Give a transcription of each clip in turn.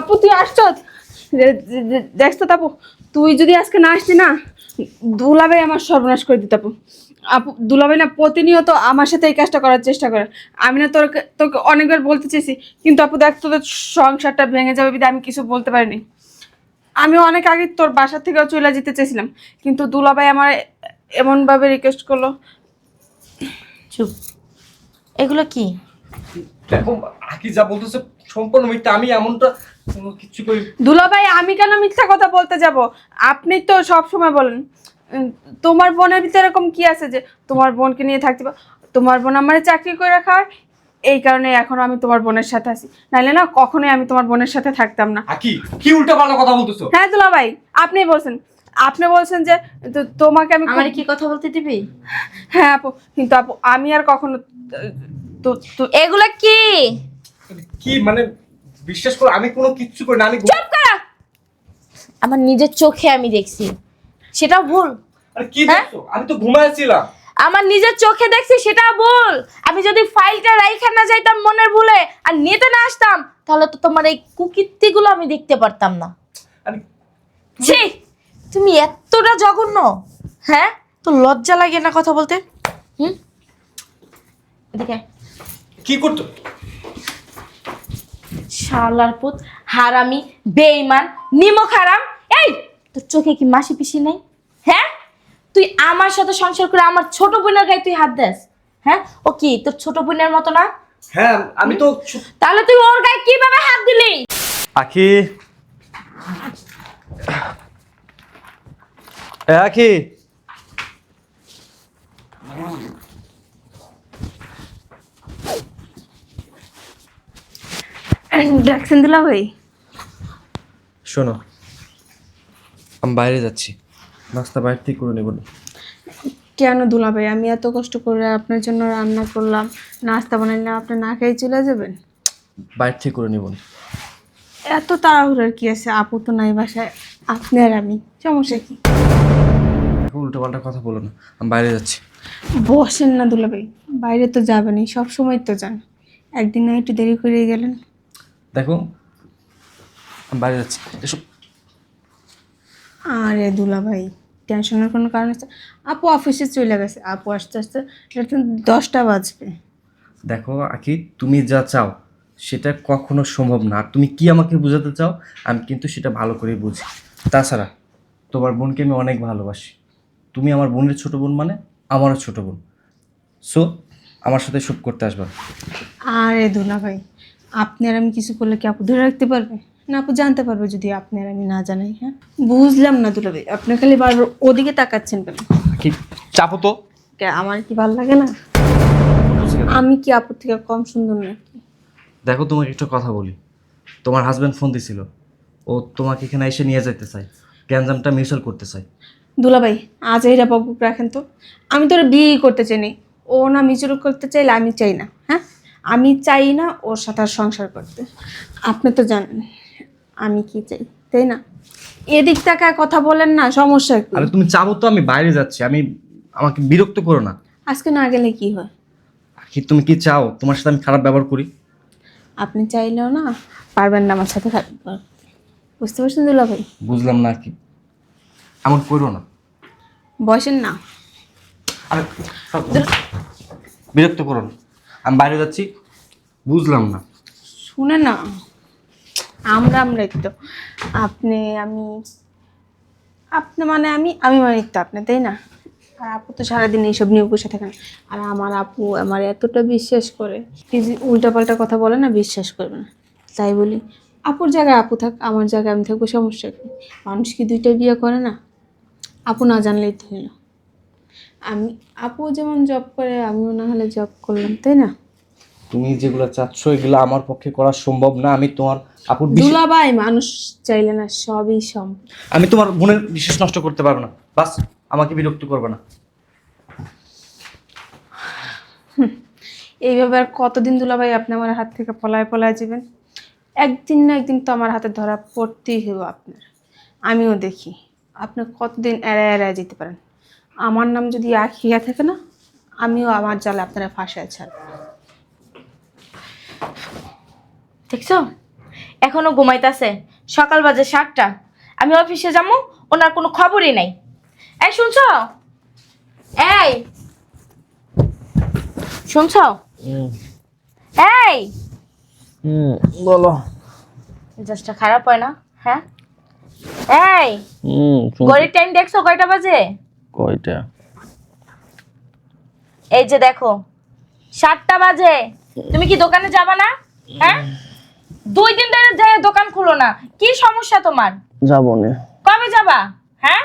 আপু, তুই আসছ? তো আপু? তুই যদি আজকে না আসতি না, দুলাভাই আমার সর্বনাশ করে দিত আপু। দুলাভাই না প্রতিনিয়ত আমার সাথে এই কাজটা করার চেষ্টা করে। আমি না তোর তোকে অনেকবার বলতে চেয়েছি, কিন্তু আপু দেখ, তোদের সংসারটা ভেঙে যাবে বিধে আমি কিছু বলতে পারিনি। আমি অনেক আগে তোর বাসা থেকেও চলে যেতে চেয়েছিলাম, কিন্তু দুলাভাই আমার এমনভাবে রিকোয়েস্ট করল। চুপ। এগুলো কি? দেখো আকি যা বলতেছে সম্পূর্ণ মিথ্যা আমি এমনটা কিছু করি দুলাভাই আমি কেন মিথ্যা কথা বলতে যাব? আপনি তো সব সময় বলেন। তোমার বোনের ভিতরে এরকম কি আছে যে তোমার বোনকে নিয়ে থাকতে পার তোমার বোন আমার চাকরি করে খাওয়ায় এই কারণে এখন আমি তোমার বোনের সাথে আছি। নাহলে না কখনোই আমি তোমার বোনের সাথে থাকতাম না। আকি কি? উল্টা পাল্টা কথা বলতেছো? হ্যাঁ দুলাভাই আপনি বলছেন। আপনি বলছেন যে তো- তোমাকে আমি আমার কি কথা বলতে দিবি? হ্যাঁ আপু কিন্তু আপু আমি আর কখনো তো তো এগুলো কি? কি মানে বিশ্বাস করো আমি কোনো কিচ্ছু করি না আমি চুপ করা! আমার নিজের চোখে আমি দেখছি। সেটাও ভুল। আরে কি হ্যাঁ? দেখছ? আমি তো ঘুমাইছিলাম আমার নিজের চোখে দেখছি সেটা ভুল। আমি যদি ফাইলটা রাইখা না যাইতাম মনের ভুলে আর নিতে না আসতাম তাহলে তো তোমার এই কুকীর্তিগুলো আমি দেখতে পারতাম না। ছি! তুমি এতটা জঘন্য। হ্যাঁ? তো লজ্জা লাগে না কথা বলতে? হুম? এদিকে। কি করতো? শালার পুত হারামি বেঈমান নিমক হারাম। এই তোর চোখে কি মাসি পিসি নাই? হ্যাঁ? তুই আমার সাথে সংসার করে আমার ছোট বোনের গায়ে তুই হাত দেস। হ্যাঁ? ও কি তোর ছোট বোনের মতো না? হ্যাঁ আমি তো তাহলে তুই ওর গায়ে কীভাবে হাত দিলি? আখি। এ আখি। ডাকছেন দুলাভাই শোনো আমি বাইরে যাচ্ছি। নাস্তা বাইরে থেকে করে নেব। কেন দুলাভাই আমি এত কষ্ট করে আপনার জন্য রান্না করলাম নাস্তা বানাইলাম আপনি না খেয়ে চলে যাবেন? বাইরে থেকে করে নেব। এত তাড়াহুড়ার কি আছে? আপু তো নাই বাসায় আপনি আর আমি সমস্যা কি? উল্টো পাল্টা কথা বলো না আমি বাইরে যাচ্ছি। বসেন না দুলাভাই বাইরে তো যাবেনই সব সময় তো যান। একদিন না একটু দেরি করে গেলেন। দেখো বাইরে যাচ্ছি। এসব আরে দুলা ভাই টেনশনের কোনো কারণ আছে? আপু অফিসে চলে গেছে। আপু আস্তে আস্তে এটা দশটা বাজবে। দেখো আখি তুমি যা চাও সেটা কখনো সম্ভব না। আর তুমি কি আমাকে বোঝাতে চাও আমি কিন্তু সেটা ভালো করে বুঝি। তাছাড়া তোমার বোনকে আমি অনেক ভালোবাসি। তুমি আমার বোনের ছোট বোন মানে আমারও ছোট বোন। সো আমার সাথে শুট করতে আসবা আরে দুলাভাই আপনি আর আমি কিছু করলে কি আপু ধরে রাখতে পারবে? না আপু জানতে পারবে যদি আপনি আর আমি না জানাই হ্যাঁ? বুঝলাম না দুলাভাই আপনি খালি বারবার ওদিকে তাকাচ্ছেন কেন? কি চাপো তো। কে, আমার কি ভালো লাগে না? আমি কি আপুর থেকে কম সুন্দর নাকি? দেখো তোমাকে একটা কথা বলি। তোমার হাজব্যান্ড ফোন দিছিল। ও তোমাকে এখানে এসে নিয়ে যেতে চাই গ্যাঞ্জামটা মিউচুয়াল করতে চাই দুলাভাই আজ এইটা বাবু রাখেন তো। আমি তোর বিয়ে করতে চাই নি। ও না মিচুর করতে চাইলে আমি চাই না হ্যাঁ? আমি চাই না ওর সাথে সংসার করতে। আপনি তো জানেন আমি কি চাই তাই না? এদিক তাকায় কথা বলেন না সমস্যা কি? আরে তুমি চাবো তো আমি বাইরে যাচ্ছি আমি আমাকে বিরক্ত করো না। আজকে না গেলে কি হয়? কি তুমি কি চাও? তোমার সাথে আমি খারাপ ব্যবহার করি? আপনি চাইলেও না পারবেন না আমার সাথে খারাপ করতে। বুঝতে পারছেন দুলা ভাই? বুঝলাম না কি এমন করো না। বসেন না। আরে বিরক্ত করো না। আমি বাইরে যাচ্ছি। বুঝলাম না। শুনে না। আমরা আমরা তো আপনি, আমি, আপনি মানে আমি আমি মানে তো আপনি, তাই না? আর আপু তো সারাদিন এইসব নিয়ে বসে থাকেন আর আমার আপু আমার এতটা বিশ্বাস করে। এই উল্টাপাল্টা কথা বলে না, বিশ্বাস করবে না। তাই বলি, আপুর জায়গায় আপু থাক, আমার জায়গায় আমি থাকব, সমস্যা কি? মানুষ কি দুইটা বিয়ে করে না? আপু না জানলেই তো হলো। আমি আপু যেমন জব করে আমিও না হলে জব করলাম তাই না? তুমি যেগুলো চাচ্ছ এগুলো আমার পক্ষে করা সম্ভব না। আমি তোমার আপুর বিশ্বাস দুলাভাই মানুষ চাইলে না সবই সম্ভব। আমি তোমার বোনের বিশ্বাস নষ্ট করতে পারব না। বাস আমাকে বিরক্ত করবে না। এইভাবে আর কতদিন দুলাভাই আপনি আমার হাত থেকে পলায় পলায় যাবেন? একদিন না একদিন তো আমার হাতে ধরা পড়তেই হইব আপনার। আমিও দেখি। আপনি কতদিন এড়ায় এড়ায় যেতে পারেন? আমার নাম যদি আখিয়া থাকে না আমিও আমার জালে আপনারা ফাঁসায় ছাড়ব দেখছ? এখনও ঘুমাইতেছে। সকাল বাজে সাতটা। আমি অফিসে যাব ওনার কোনো খবরই নাই। এই শুনছ? এই! শুনছ? এই! বলো। মেজাজটা খারাপ হয় না হ্যাঁ? এই! হুম ঘড়ির টাইম দেখছ কয়টা বাজে? কয়টা? এই যে দেখো সাতটা বাজে। তুমি কি দোকানে যাবা না? হ্যাঁ? দুই দিন ধরে যে দোকান খুলো না। কি সমস্যা তোমার? যাব না। কবে যাবা? হ্যাঁ?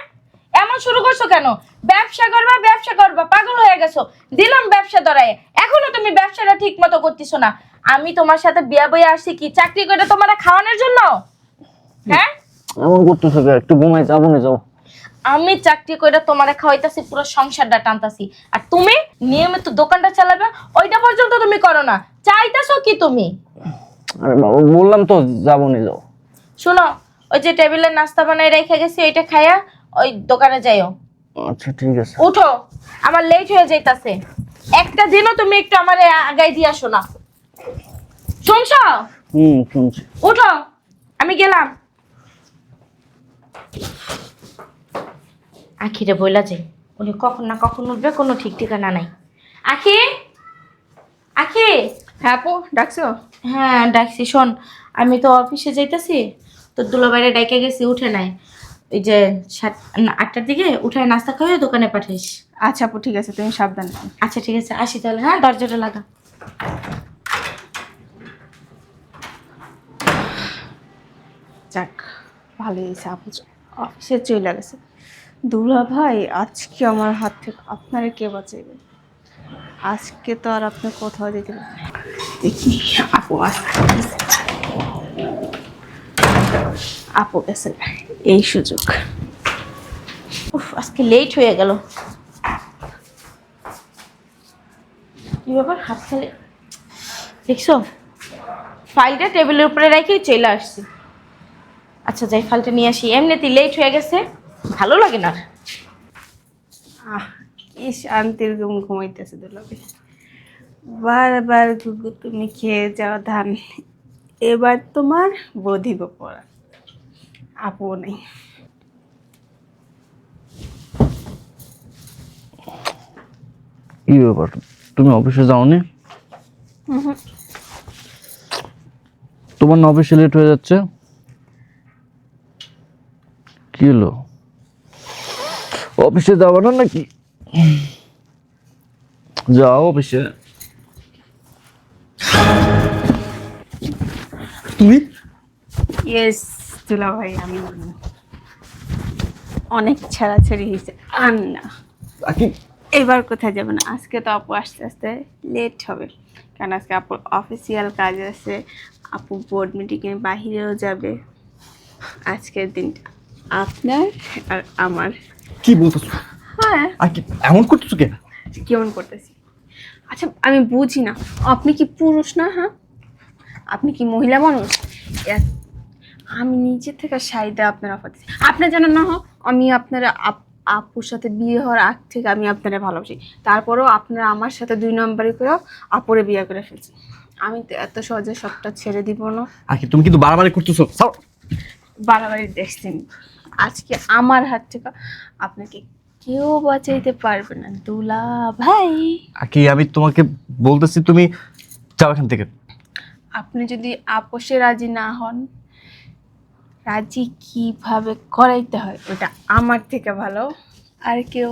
এমন শুরু করছ কেন? ব্যবসা করবা ব্যবসা করবা পাগল হয়ে গেছো। দিলাম ব্যবসা ধরায়। এখনও তুমি ব্যবসাটা ঠিক মতো করতেছো না। আমি তোমার সাথে বিয়া বইয়া আসছি কি? চাকরি করে তোমার খাওয়ানোর জন্য? হ্যাঁ এমন করতেছো একটু ঘুমাই যাব না যাও। আমি চাকরি করে তোমারে খাওয়াইতাছি পুরো সংসারটা টানতাছি। আর তুমি নিয়মিত দোকানটা চালাবে ওইটা পর্যন্ত তুমি করো না। চাইতাছো কি তুমি? আরে বাবা বললাম তো যাব না যাও। শোনো ওই যে টেবিলে নাস্তা বানাই রেখে গেছি ওইটা খাইয়া ওই দোকানে যাইও। আচ্ছা ঠিক আছে। উঠো আমার লেট হয়ে যাইতাছে। একটা দিনও তুমি একটু আমার আগাই দিয়ে আসো না। শুনছো? হুম শুনছি। উঠো আমি গেলাম। আখিরে বইলা যাই। উনি কখন না কখন উঠবে কোনো ঠিক ঠিকানা নাই। আখি! আখি! হ্যাঁ আপু ডাকছো? হ্যাঁ ডাকছি শোন আমি তো অফিসে যাইতেছি তো দুলাবাইরে ডাইকে গেছি উঠে নাই। ওই যে সাত আটটার দিকে উঠে নাস্তা খাইয়ে দোকানে পাঠাইস। আচ্ছা আপু ঠিক আছে তুমি সাবধানে আচ্ছা ঠিক আছে আসি তাহলে হ্যাঁ দরজাটা লাগা। যাক ভালোই হয়েছে আপু অফিসে চলে গেছে। দুলা ভাই আজকে আমার হাত থেকে আপনারা কে বাঁচাইবে? আজকে তো আর আপনি কোথাও যেতে দেখি আপু আপু গেছে এই সুযোগ। উফ আজকে লেট হয়ে গেল। কি ব্যাপার হাত খালি দেখছ? ফাইলটা টেবিলের উপরে রেখেই চলে আসছি। আচ্ছা যাই ফাইলটা নিয়ে আসি। এমনিতেই লেট হয়ে গেছে। ভালো লাগে না? আহ কি শান্তির ঘুম ঘুমাইতেছে দুলাভাই বারবার গুগু তুমি খেয়ে যাও ধান। এবার তোমার বধিব পড়া। আপু নেই। কি ব্যাপার? তুমি অফিসে যাওনি? তোমার না অফিসে লেট হয়ে যাচ্ছে? কি হলো? অফিসে যাব না নাকি? যাও অফিসে। তুমি? ইয়েস দুলা ভাই আমি অনেক ছাড়াছাড়ি হয়েছে। আর না আকি এবার কোথায় যাবে না? আজকে তো আপু আস্তে আস্তে লেট হবে। কারণ আজকে আপুর অফিসিয়াল কাজ আছে। আপু বোর্ড মিটিংয়ে বাহিরেও যাবে। আজকের দিনটা আপনার আর আমার। কি বলতেছো? হ্যাঁ। আর কি এমন করতেছো কেন কেমন করতেছি? আচ্ছা আমি বুঝি না। আপনি কি পুরুষ না হ্যাঁ? আপনি কি মহিলা মানুষ? আমি নিজে থেকে সাইডে আপনার অফার দিচ্ছি আপনি জানেন না হোক আমি আপনার আপ- আপুর সাথে বিয়ে হওয়ার আগ থেকে আমি আপনারা ভালোবাসি। তারপরেও আপনারা আমার সাথে দুই নম্বরই করেও আপুরে বিয়ে করে ফেলছি আমি তো এত সহজে সবটা ছেড়ে দিব না। আর তুমি কিন্তু বাড়াবাড়ি করতেছো। বাড়াবাড়ি দেখছেন। আজকে আমার হাত থেকে আপনাকে কেউ বাঁচাইতে পারবে না দুলা ভাই আর কি আমি তোমাকে বলতেছি তুমি যাও এখান থেকে। আপনি যদি আপোষে রাজি না হন রাজি কীভাবে করাইতে হয় ওটা আমার থেকে ভালো আর কেউ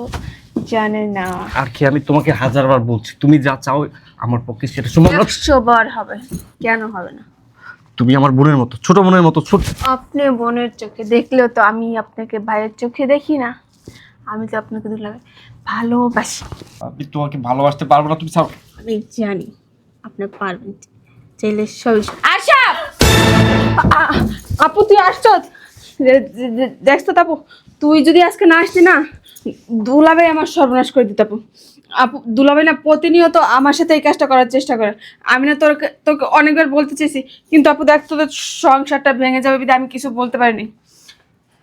জানে না। আর কি আমি তোমাকে হাজারবার বলছি তুমি যা চাও আমার পক্ষে সেটা সম্ভব একশো বার হবে কেন হবে না? তুমি আমার বোনের মতো ছোট বোনের মতো ছোট আপনি বোনের চোখে দেখলেও তো আমি আপনাকে ভাইয়ের চোখে দেখি না। আমি তো আপনাকে দুলাভাই ভালোবাসি। আমি তোমাকে ভালোবাসতে পারব না তুমি চাও আমি জানি আপনি পারবেন চাইলে সবই আশা! আপু তুই আসছ? দেখছ তাপু তুই যদি আজকে না আসতি না দুলাভাই আমার সর্বনাশ করে দিত আপু। আপু দুলাভাই না প্রতিনিয়ত আমার সাথে এই কাজটা করার চেষ্টা করে। আমি না তোর তোকে অনেকবার বলতে চেয়েছি কিন্তু আপু দেখ তোদের সংসারটা ভেঙে যাবে বিধে আমি কিছু বলতে পারিনি।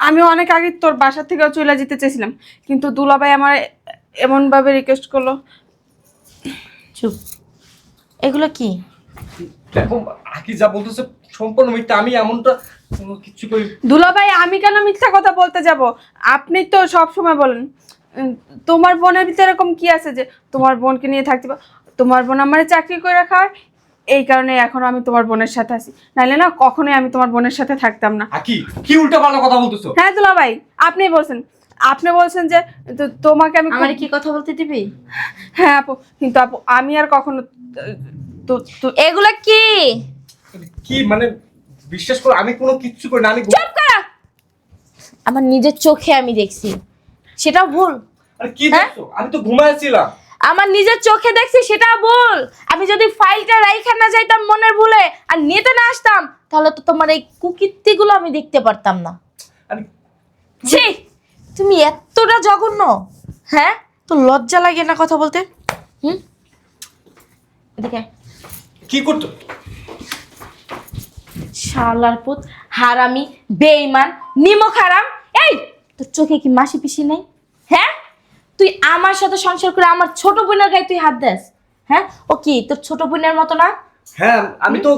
আমি অনেক আগে তোর বাসা থেকেও চলে যেতে চেয়েছিলাম কিন্তু দুলাভাই আমার এমনভাবে রিকোয়েস্ট করল। চুপ। এগুলো কি? দেখো আকি যা বলতেছে সম্পূর্ণ মিথ্যা আমি এমনটা কোনো কিছু করি দুলাভাই আমি কেন মিথ্যা কথা বলতে যাব? আপনি তো সব সময় বলেন। তোমার বোনের ভিতরে এরকম কি আছে যে তোমার বোনকে নিয়ে থাকতে পার তোমার বোন আমার চাকরি করে রাখা হয় এই কারণে এখন আমি তোমার বোনের সাথে আছি। নাহলে না কখনোই আমি তোমার বোনের সাথে থাকতাম না। আকি কি উল্টা পাল্টা কথা বলতেছো? হ্যাঁ দুলাভাই আপনি বলছেন। আপনি বলছেন যে তো- তোমাকে আমি আমার কি কথা বলতে দিবি? হ্যাঁ আপু কিন্তু আপু আমি আর কখনো তো তো এগুলা কি? কি মানে বিশ্বাস করো আমি কোনো কিচ্ছু করি না আমি চুপ করা! আমার নিজের চোখে আমি দেখছি। সেটাও ভুল। আরে কি হ্যাঁ? দেখছ? আমি তো ঘুমাইছিলাম। আমার নিজের চোখে দেখছি সেটা ভুল। আমি যদি ফাইলটা রাইখা না যাইতাম মনের ভুলে আর নিতে না আসতাম তাহলে তো তোমার এই কুকীর্তিগুলো আমি দেখতে পারতাম না। ছি! তুমি এতটা জঘন্য। হ্যাঁ? তো লজ্জা লাগে না কথা বলতে? হুম? দেখে কি করতো? শালার পুত হারামি বেঈমান নিমক হারাম। এই! তোর চোখে কি মাসি পিসি নেই? হ্যাঁ? তুই আমার সাথে সংসার করে আমার ছোট বোনের গায়ে তুই হাত দেস। হ্যাঁ? ও কি তোর ছোট বোনের মতো না? হ্যাঁ আমি তো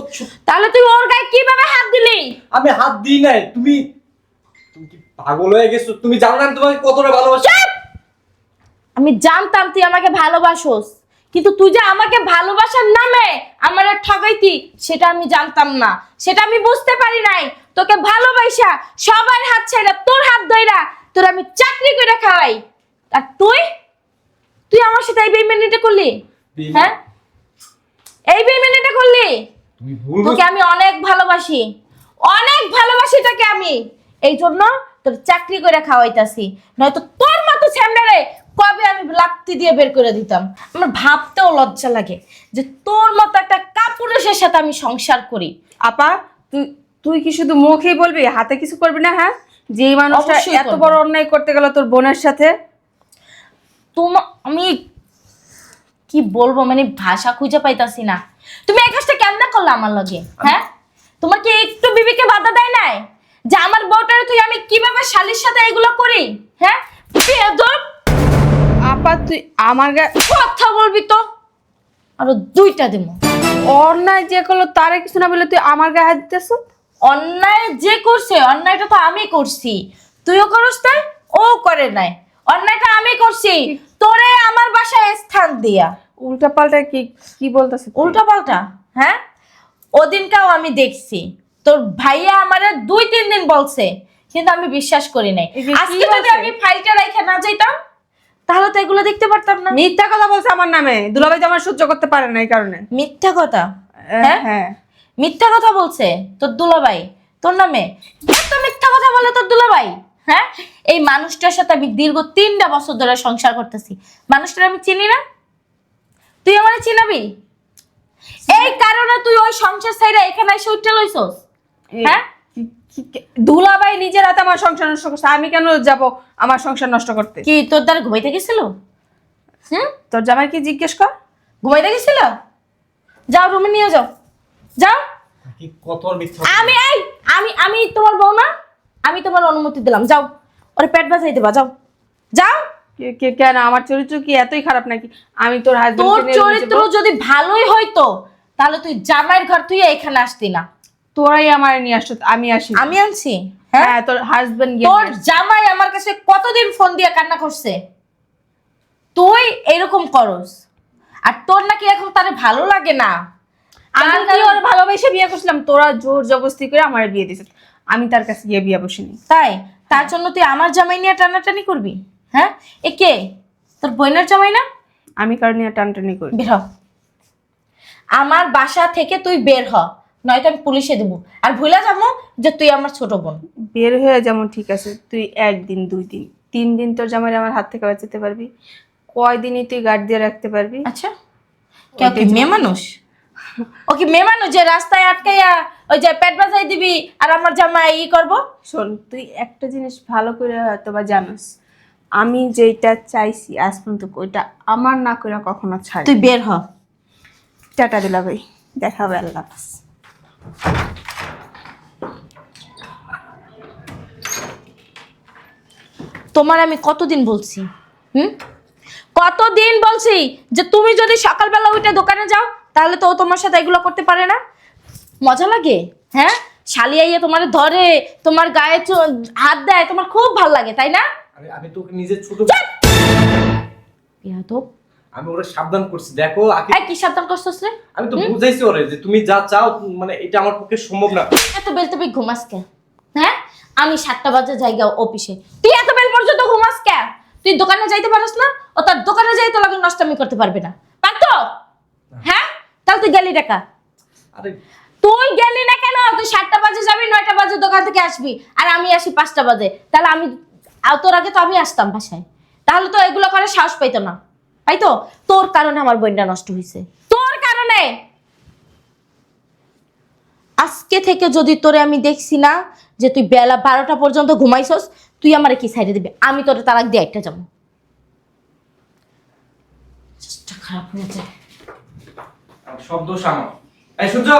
তাহলে তুই ওর গায়ে কীভাবে হাত দিলি? আমি হাত দিই নাই তুমি তুমি কি পাগল হয়ে গেছো? তুমি জানো না তোমাকে কতটা ভালোবাসি! আমি জানতাম তুই আমাকে ভালোবাসোস। কিন্তু তুই যে আমাকে ভালোবাসার নামে আমার ঠগাইতি সেটা আমি জানতাম না। সেটা আমি বুঝতে পারি নাই। তোকে ভালোবাসা সবার হাত ছেড়ে তোর হাত ধইরা তোর আমি চাকরি করে খাওয়াই। আর তুই? তুই আমার সাথে এই বেইমানিটা করলি? হ্যাঁ? এই বেইমানিটা করলি? তোকে আমি অনেক ভালোবাসি। অনেক ভালোবাসি তোকে আমি। এই জন্য তোর চাকরি করে খাওয়াইতাছি। নয়তো তোর মতো ছেমড়ারে কবে আমি লাত্তি দিয়ে বের করে দিতাম? আমার ভাবতেও লজ্জা লাগে যে তোর মতো একটা কাপুরুষের সাথে আমি সংসার করি। আপা তুই তুই কি শুধু মুখেই বলবি? হাতে কিছু করবি না হ্যাঁ? যে মানুষটা অবশ্যই এত করব। বড় অন্যায় করতে গেল তোর বোনের সাথে? তোমা আমি কি বলব? মানে ভাষা খুঁজে পাইতাছি না। তুমি এই কাজটা কেমনে করলে আমার লগে? হ্যাঁ? তোমার কি একটু বিবিকে বাধা দেয় নাই? যে আমার বউটারে তুই আমি কীভাবে শালির সাথে এগুলো করি? হ্যাঁ? বেয়াদব আপা তুই আমার গায়ে কথা বলবি তো। আরও দুইটা দেবো। অন্যায় যে করল তারে কিছু না বলে তুই আমার গায়ে হাত দিতেছ? অন্যায় যে করছে অন্যায়টা তো আমি করছি। তুইও করস তাই ও করে নাই। অন্যায়টা আমি করছি। তোরে আমার বাসায় স্থান দিয়া। উল্টা পাল্টা কি কি বলতেছে উল্টা পাল্টা হ্যাঁ? ওদিনকাও আমি দেখছি। তোর ভাইয়া আমারে দুই তিন দিন বলছে কিন্তু আমি বিশ্বাস করি নাই। আজকে যদি আমি ফাইলটা রেখে না যাইতাম তাহলে তো এগুলো দেখতে পারতাম না। মিথ্যা কথা বলছে আমার নামে। দুলাভাই তো আমার সহ্য করতে পারে না এই কারণে। মিথ্যা কথা? হ্যাঁ হ্যাঁ? মিথ্যা কথা বলছে তোর দুলাভাই। তোর নামে? এত মিথ্যা কথা বলে তোর দুলাভাই। হ্যাঁ? এই মানুষটার সাথে আমি দীর্ঘ তিনটা বছর ধরে সংসার করতেছি। মানুষটার আমি চিনি না। তুই আমার চিনাবি? এই কারণে তুই ওই সংসার সাইডে এখানে এসে উঠতে লইছস। হ্যাঁ? দুলাভাই নিজের হাতে আমার সংসার নষ্ট করছে আমি কেন যাব আমার সংসার নষ্ট করতে? কি তোর দ্বারা ঘুমাইতে গেছিল? হুম? তোর জামাই কি জিজ্ঞেস কর? ঘুমাইতে গেছিল? যাও রুমে নিয়ে যাও। যাও। কি কত মিথ্যা আমি এই আমি আমি তোমার বউ না। আমি তোমার অনুমতি দিলাম যাও। ওরে পেট বাজাই দেবা যাও। যাও। কে- কে- কেন? আমার চরিত্র কি এতই খারাপ নাকি? আমি তোর তোর চরিত্র যদি ভালোই হইতো তাহলে তুই জামাইয়ের ঘর তুই এখানে আসতি না। তোরাই আমার নিয়ে আসছো আমি আসি আমি আনছি। হ্যাঁ? হ্যাঁ তোর হাজবেন্ড তোর জামাই আমার কাছে কতদিন ফোন দিয়ে কান্না করছে? তুই এরকম করস। আর তোর নাকি এখন তারে ভালো লাগে না। আমি কি ওর ভালোবেসে বিয়ে করছিলাম? তোরা জোর জবরদস্তি করে আমার বিয়ে দিয়েছে আমি তার কাছে গিয়ে বিয়ে বসিনি। তাই? তার জন্য তুই আমার জামাই নিয়ে টানাটানি করবি? হ্যাঁ? এ কে? তোর বোনের জামাই না? আমি কারণ নিয়ে টানটানি করি বের হ। আমার বাসা থেকে তুই বের হ। নয়তো আমি পুলিশে দেবো। আর ভুলে যাব যে তুই আমার ছোট বোন। বের হয়ে যেমন ঠিক আছে তুই একদিন দুই দিন তিন দিন তোর জামাই আমার হাত থেকে বাঁচাতে পারবি কয়দিনই তুই গার্ড দিয়ে রাখতে পারবি। আচ্ছা। কেউ কি মেয়ে মানুষ? ও কি মেয়ে মানুষ যে রাস্তায় আটকাইয়া ওই যে পেট বাজাই দিবি আর আমার জামাই ই করব? শোন তুই একটা জিনিস ভালো করে হয়তো বা জানোস আমি যেটা চাইছি আজ পর্যন্ত ওইটা আমার না করে কখনো ছাড় তুই বের হ। টাটা দিলা ভাই দেখা হবে আল্লাহ হাফেজ। তোমার আমি কতদিন বলছি হুম? কতদিন বলছি যে তুমি যদি সকালবেলা উঠে দোকানে যাও তাহলে তো তোমার সাথে এগুলো করতে পারে না। মজা লাগে হ্যাঁ? শালি আইয়া তোমার ধরে তোমার গায়ে হাত দেয় তোমার খুব ভালো লাগে তাই না? আমি তোকে নিজের ছোট আমি ওরা সাবধান করছি। দেখো আকি এই কি সাবধান করছিস রে? আমি তো বুঝাইছি ওরে যে তুমি যা চাও মানে এটা আমার পক্ষে সম্ভব না। এত বেল তুমি ঘুমাস কে? হ্যাঁ? আমি সাতটা বাজে জায়গা অফিসে। তুই এত বেল পর্যন্ত ঘুমাস কে? তুই দোকানে যাইতে পারিস না ও তার দোকানে যাইতে লাগে নষ্টামি করতে পারবে না। পারতো? হ্যাঁ? তাহলে তুই গেলি টাকা আরে তুই গেলি না কেন? তুই সাতটা বাজে যাবি নয়টা বাজে দোকান থেকে আসবি আর আমি আসি পাঁচটা বাজে। তাহলে আমি তোর আগে তো আমি আসতাম বাসায়। তাহলে তো এগুলো করে সাহস পাইতো না। তাই তো তোর কারণে আমার বোনটা নষ্ট হয়েছে তোর কারণে! আজকে থেকে যদি তোরে আমি দেখছি না যে তুই বেলা বারোটা পর্যন্ত ঘুমাইছস, তুই আমার কি সাইডে দিবি? আমি তোরে তালাক দিয়ে একটা যাব। খারাপ হয়ে যায় সব দোষ আমার। এই সূর্য